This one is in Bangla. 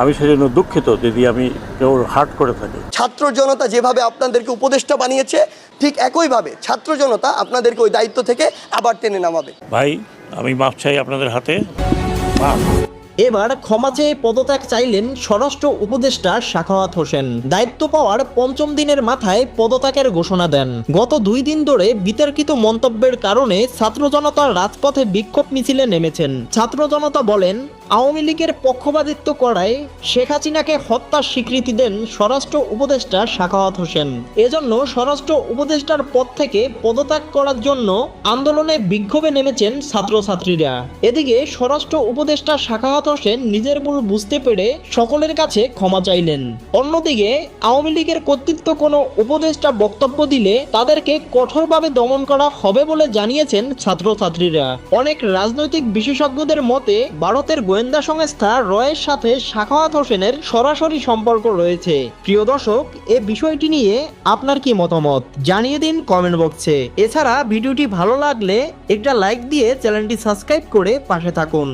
আমি সেজন্য দুঃখিত যদি আমি কেউ হার্ট করে থাকি। ছাত্র জনতা যেভাবে আপনাদেরকে উপদেষ্টা বানিয়েছে ঠিক একইভাবে ছাত্র জনতা আপনাদেরকে ওই দায়িত্ব থেকে আবার টেনে নামাবে। ভাই আমি মাপ চাই আপনাদের হাতে। মাপ? এবার ক্ষমা চেয়ে পদত্যাগ চাইলেন স্বরাষ্ট্র উপদেষ্টা শাখাওয়াত হোসেন। দায়িত্ব পাওয়ার পঞ্চম দিনের মাথায় পদত্যাগের ঘোষণা দেন। গত দুই দিন ধরে বিতর্কিত মন্তব্যের কারণে ছাত্র জনতা রাজপথে বিক্ষোভ মিছিলে নেমেছেন। ছাত্র জনতা বলেন, আওয়ামী লীগের পক্ষপাতিত্ব করায় শেখ হাসিনাকে হত্যার স্বীকৃতি দেন স্বরাষ্ট্র উপদেষ্টা শাখাওয়াত হোসেন। এজন্য স্বরাষ্ট্র উপদেষ্টার পদ থেকে পদত্যাগ করার জন্য আন্দোলনে বিক্ষোভে নেমেছেন ছাত্রছাত্রীরা। এদিকে স্বরাষ্ট্র উপদেষ্টা শাখাওয়াত হোসেন নিজের ভুল বুঝতে পেরে সকলের কাছে ক্ষমা চাইলেন। অন্যদিকে, আওয়ামী লীগের কর্তৃত্ব কোনো উপদেষ্টা বক্তব্য দিলে তাদেরকে কঠোরভাবে দমন করা হবে বলে জানিয়েছেন ছাত্রছাত্রীরা। অনেক রাজনৈতিক বিশেষজ্ঞদের মতে, ভারতের গোয়েন্দা সংস্থা রয়ের সাথে শাখাওয়াত হোসেনের সরাসরি সম্পর্ক রয়েছে। প্রিয় দর্শক, এ বিষয়টি নিয়ে আপনার কি মতামত? জানিয়ে দিন কমেন্ট বক্সে। এছাড়া ভিডিওটি ভালো লাগলে একটা লাইক দিয়ে চ্যানেলটি সাবস্ক্রাইব করে পাশে থাকুন।